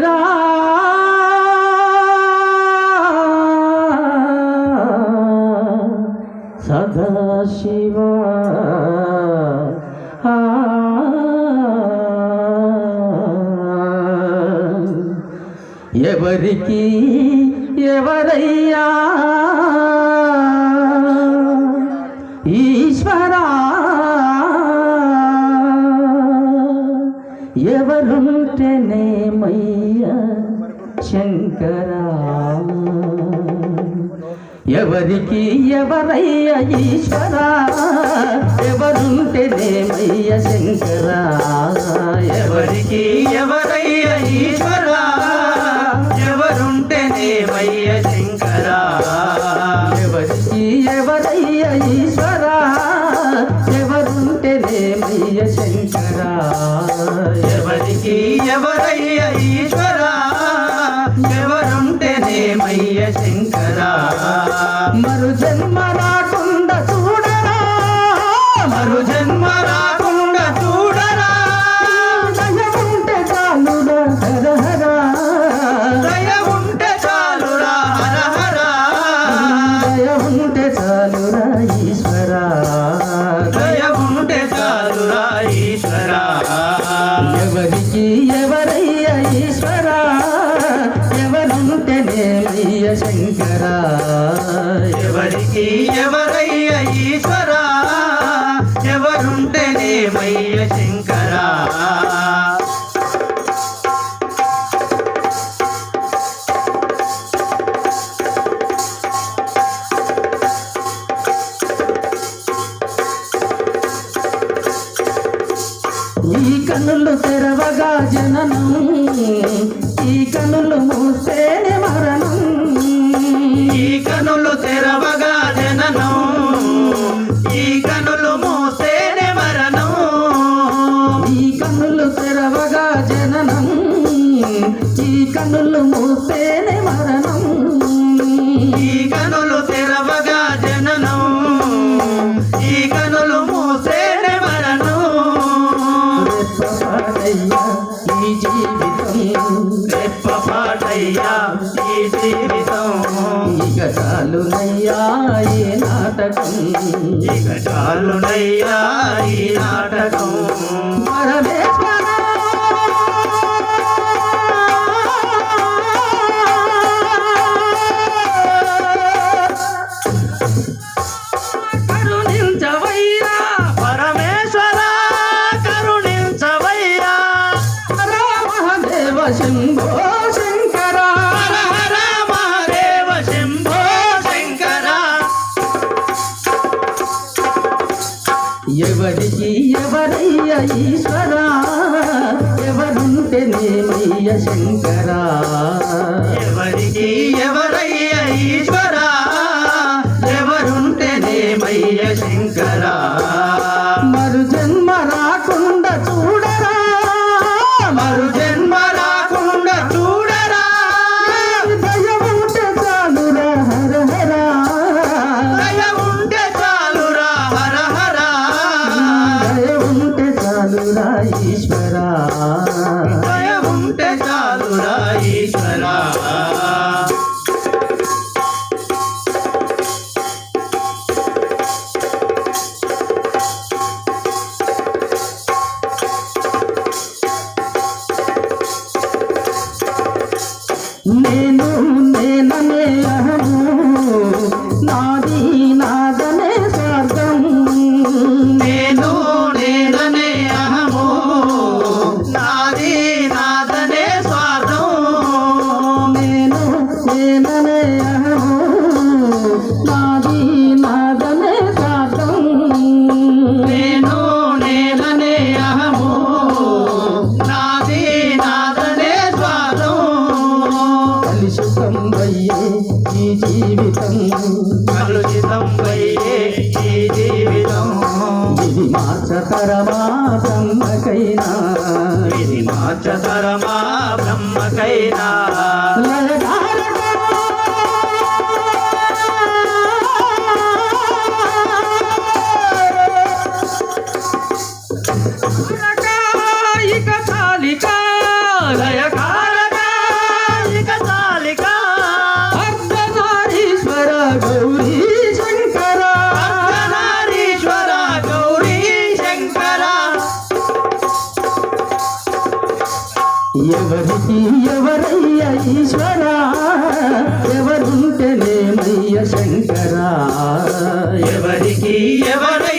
కదా. సదాశివ. ఎవరికి ఎవరయ్యా? ఈశ్వరా. ఎవరుంటేనేమయ్యా? శంకరా. ఎవరికి ఎవరయ్య ఈశ్వరా? ఎవరుంటేనేమయ్య శంకరా? ఎవరికి ఎవరయ్య ఈశ్వరా? ఎవరుంటేనేమయ్య శంకరా? ఎవరికి ఎవరయ్య ఈశ్వరా? మరు జన్మరా శంకరా ఎవరికి ఎవరయ్య ఈశ్వరా? ఎవరుంటేనేమయ్య శంకరా? ఈ కన్నులు తెరవగా జననం ఈ కన్నులు మూసేనే మరణం. ఈ కనులు తెరవగా జననం ఈ కనులు మూసేనే మరణం ఈ కన్నులు తెరవగా జననం ఈ కన్నులు మూసేనే మరణం ఈ కనులు తెరవగా జననం ఈ కనులు మూసేనే మరణం ఈ జీవితం. రెప్పపాటయ్యా ఈ జీవితం. ఇక చాలునయ్యా ఈ నాటకం. ఇక చాలునయ్యా ఈ నాటకం. పరమేశ్వర కరుణించవయ్యా. పరమేశ్వర ఎవరయ్య ఎవరుంటే నేమయ్య శంకర. నేను నేననే అహము నాది మార్చతరమా బ్రహ్మకైనా ఇది మార్చతరమా బ్రహ్మకైనా ఎవరు తెలియ శంకరా. ఎవరికి ఎవరు